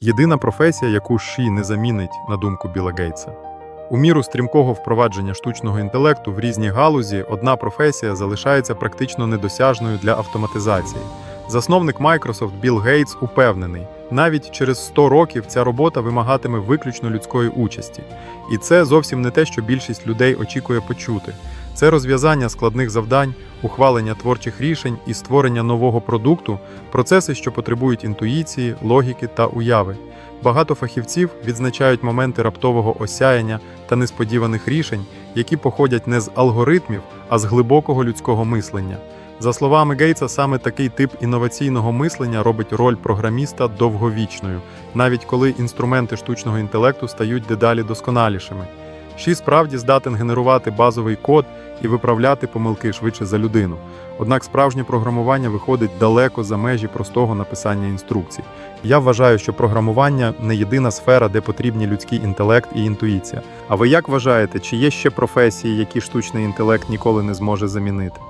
Єдина професія, яку ШІ не замінить, на думку Біла Гейтса. У міру стрімкого впровадження штучного інтелекту в різні галузі одна професія залишається практично недосяжною для автоматизації. Засновник Microsoft Білл Гейтс упевнений, навіть через 100 років ця робота вимагатиме виключно людської участі. І це зовсім не те, що більшість людей очікує почути. Це розв'язання складних завдань, ухвалення творчих рішень і створення нового продукту процеси, що потребують інтуїції, логіки та уяви. Багато фахівців відзначають моменти раптового осяяння та несподіваних рішень, які походять не з алгоритмів, а з глибокого людського мислення. За словами Гейтса, саме такий тип інноваційного мислення робить роль програміста довговічною, навіть коли інструменти штучного інтелекту стають дедалі досконалішими. Ші справді здатен генерувати базовий код і виправляти помилки швидше за людину. Однак справжнє програмування виходить далеко за межі простого написання інструкцій. Я вважаю, що програмування не єдина сфера, де потрібні людський інтелект і інтуїція. А ви як вважаєте, чи є ще професії, які штучний інтелект ніколи не зможе замінити?